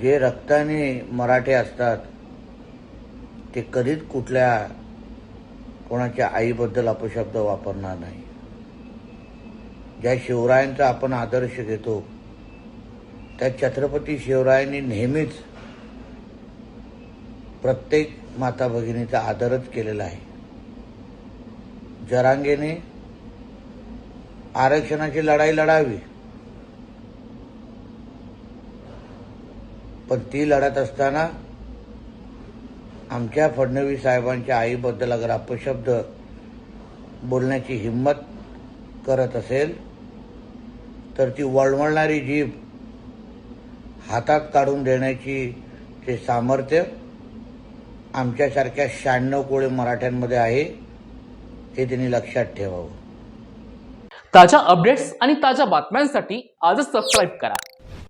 जे रक्ताने मराठे असतात ते कधीच कुठल्या कोणाच्या आईबद्दल अपशब्द वापरणार नाही. ज्या शिवरायांचा आपण आदर्श घेतो त्या छत्रपती शिवरायांनी नेहमीच प्रत्येक माता भगिनीचा आदरच केलेला आहे. जरांगेने आरक्षणाची लढाई लढावी. पण ती लढत असताना आमच्या फडणवीस साहेबांच्या आईबद्दल अगर अपशब्द बोलण्याची हिंमत करत असेल तर ती वळवळणारी जीभ हातात काढून देण्याची ते सामर्थ्य आमच्यासारख्या शहाण्णव कोळी मराठ्यांमध्ये आहे हे त्यांनी लक्षात ठेवावं. ताज्या अपडेट्स आणि ताज्या बातम्यांसाठी आजच सबस्क्राईब करा.